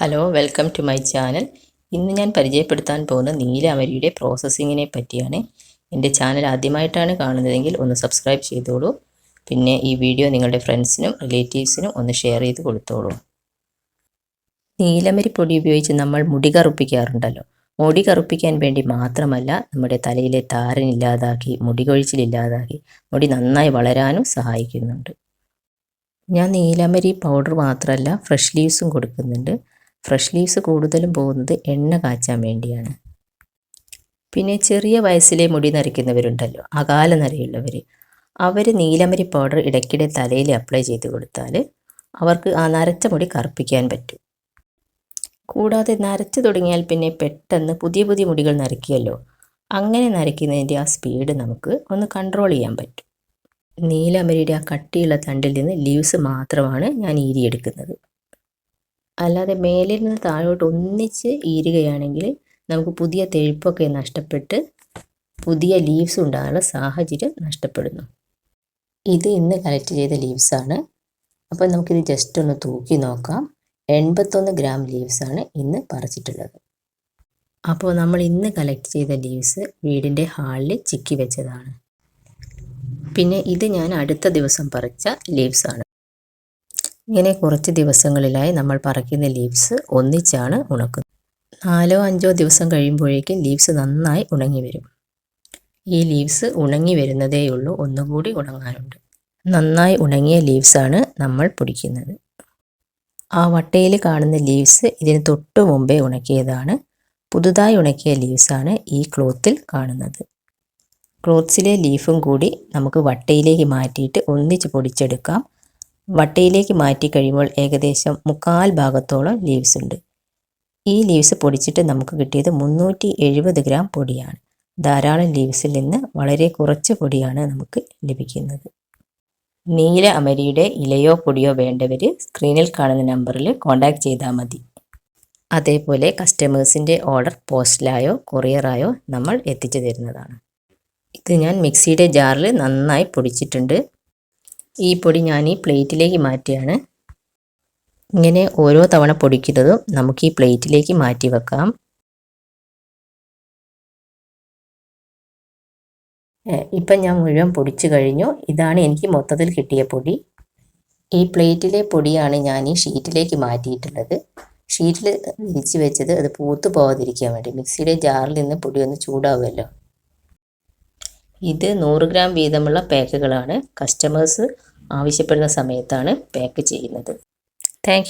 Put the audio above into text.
Hello welcome to my channel ഇന്ന് ഞാൻ പരിചയപ്പെടുത്താൻ പോകുന്ന നീലാമരിയുടെ പ്രോസസ്സിങ്ങിനെ പറ്റിയാണ്. എന്റെ ചാനൽ ആദ്യമായിട്ടാണ് കാണുന്നതെങ്കിൽ ഒന്ന് സബ്സ്ക്രൈബ് ചെയ്തോളൂ. പിന്നെ ഈ വീഡിയോ നിങ്ങളുടെ ഫ്രണ്ട്സിനും റിലേറ്റീവ്സിനും ഒന്ന് ഷെയർ ചെയ്ത് കൊടുത്തോളൂ. നീലമരി പൊടി ഉപയോഗിച്ച് നമ്മൾ മുടി കറുപ്പിക്കാറുണ്ടല്ലോ. മുടി കറുപ്പിക്കാൻ വേണ്ടി മാത്രമല്ല നമ്മുടെ തലയിലെ താരൻ ഇല്ലാതാക്കി മുടി കൊഴിച്ചിലില്ലാതാക്കി മുടി നന്നായി വളരാനും സഹായിക്കുന്നുണ്ട്. ഞാൻ നീലമരി പൗഡർ മാത്രമല്ല ഫ്രഷ് ലീവ്സും കൊടുക്കുന്നുണ്ട്. ഫ്രഷ് ലീവ്സ് കൂടുതലും പോകുന്നത് എണ്ണ കാച്ചാൻ വേണ്ടിയാണ്. പിന്നെ ചെറിയ വയസ്സിലെ മുടി നരയ്ക്കുന്നവരുണ്ടല്ലോ അകാല നരയുള്ളവർ അവർ നീലമരി പൗഡർ ഇടയ്ക്കിടെ തലയിൽ അപ്ലൈ ചെയ്ത് കൊടുത്താൽ അവർക്ക് ആ നരച്ച മുടി കറുപ്പിക്കാൻ പറ്റും. കൂടാതെ നരച്ചു തുടങ്ങിയാൽ പിന്നെ പെട്ടെന്ന് പുതിയ പുതിയ മുടികൾ നരക്കിയല്ലോ അങ്ങനെ നരയ്ക്കുന്നതിന്റെ ആ സ്പീഡ് നമുക്ക് ഒന്ന് കൺട്രോൾ ചെയ്യാൻ പറ്റും. നീലമരിയുടെ ആ കട്ടിയുള്ള തണ്ടിൽ നിന്ന് ലീവ്സ് മാത്രമാണ് ഞാൻ ഈരിയെടുക്കുന്നത് അല്ലാതെ മേലിൽ നിന്ന് താഴോട്ട് ഒന്നിച്ച് ഈരുകയാണെങ്കിൽ നമുക്ക് പുതിയ തെഴുപ്പൊക്കെ നഷ്ടപ്പെട്ട് പുതിയ ലീവ്സ് ഉണ്ടാകാനുള്ള സാഹചര്യം നഷ്ടപ്പെടുന്നു. ഇത് ഇന്ന് കളക്ട് ചെയ്ത ലീവ്സാണ് അപ്പോൾ നമുക്കിത് ജസ്റ്റ് ഒന്ന് തൂക്കി നോക്കാം. എൺപത്തൊന്ന് ഗ്രാം ലീവ്സാണ് ഇന്ന് പറിച്ചിട്ടുള്ളത്. അപ്പോൾ നമ്മൾ ഇന്ന് കളക്ട് ചെയ്ത ലീവ്സ് വീടിന്റെ ഹാളിൽ ചിക്കി വെച്ചതാണ്. പിന്നെ ഇത് ഞാൻ അടുത്ത ദിവസം പറിച്ച ലീവ്സാണ് ഇങ്ങനെ കുറച്ച് ദിവസങ്ങളിലായി നമ്മൾ പറിക്കുന്ന ലീവ്സ് ഒന്നിച്ചാണ് ഉണക്കുന്നത്. നാലോ അഞ്ചോ ദിവസം കഴിയുമ്പോഴേക്കും ലീവ്സ് നന്നായി ഉണങ്ങി വരും ഈ ലീവ്സ് ഉണങ്ങി വരുന്നതേയുള്ളൂ ഒന്നുകൂടി ഉണങ്ങാനുണ്ട് നന്നായി ഉണങ്ങിയ ലീവ്സാണ് നമ്മൾ പൊടിക്കുന്നത്. ആ വട്ടയിൽ കാണുന്ന ലീവ്സ് ഇതിന് തൊട്ട് മുമ്പേ ഉണക്കിയതാണ്. പുതുതായി ഉണക്കിയ ലീവ്സാണ് ഈ ക്ലോത്തിൽ കാണുന്നത്. ക്ലോത്ത്സിലെ ലീഫും കൂടി നമുക്ക് വട്ടയിലേക്ക് മാറ്റിയിട്ട് ഒന്നിച്ച് പൊടിച്ചെടുക്കാം. വട്ടയിലേക്ക് മാറ്റി കഴിയുമ്പോൾ ഏകദേശം മുക്കാൽ ഭാഗത്തോളം ലീവ്സ് ഉണ്ട്. ഈ ലീവ്സ് പൊടിച്ചിട്ട് നമുക്ക് കിട്ടിയത് മുന്നൂറ്റി എഴുപത് ഗ്രാം പൊടിയാണ്. ധാരാളം ലീവ്സിൽ നിന്ന് വളരെ കുറച്ച് പൊടിയാണ് നമുക്ക് ലഭിക്കുന്നത്. നീല അമരിയുടെ ഇലയോ പൊടിയോ വേണ്ടവർ സ്ക്രീനിൽ കാണുന്ന നമ്പറിൽ കോൺടാക്റ്റ് ചെയ്താൽ മതി. അതേപോലെ കസ്റ്റമേഴ്സിന്റെ ഓർഡർ പോസ്റ്റിലായോ കൊറിയറായോ നമ്മൾ എത്തിച്ചു തരുന്നതാണ്. ഇത് ഞാൻ മിക്സിയുടെ ജാറിൽ നന്നായി പൊടിച്ചിട്ടുണ്ട്. ഈ പൊടി ഞാൻ ഈ പ്ലേറ്റിലേക്ക് മാറ്റിയാണ്. ഇങ്ങനെ ഓരോ തവണ പൊടിക്കുന്നതും നമുക്ക് ഈ പ്ലേറ്റിലേക്ക് മാറ്റി വെക്കാം. ഇപ്പം ഞാൻ മുഴുവൻ പൊടിച്ചു കഴിഞ്ഞു. ഇതാണ് എനിക്ക് മൊത്തത്തിൽ കിട്ടിയ പൊടി. ഈ പ്ലേറ്റിലെ പൊടിയാണ് ഞാൻ ഈ ഷീറ്റിലേക്ക് മാറ്റിയിട്ടുള്ളത്. ഷീറ്റിൽ വിരിച്ച് വെച്ചത് അത് പൂത്തു പോകാതിരിക്കാൻ വേണ്ടി. മിക്സിയുടെ ജാറിൽ നിന്ന് പൊടി ഒന്ന് ചൂടാവുമല്ലോ. ഇത് നൂറ് ഗ്രാം വീതമുള്ള പാക്കുകളാണ്. കസ്റ്റമേഴ്സ് ആവശ്യപ്പെടുന്ന സമയത്താണ് പാക്ക് ചെയ്യുന്നത്. താങ്ക്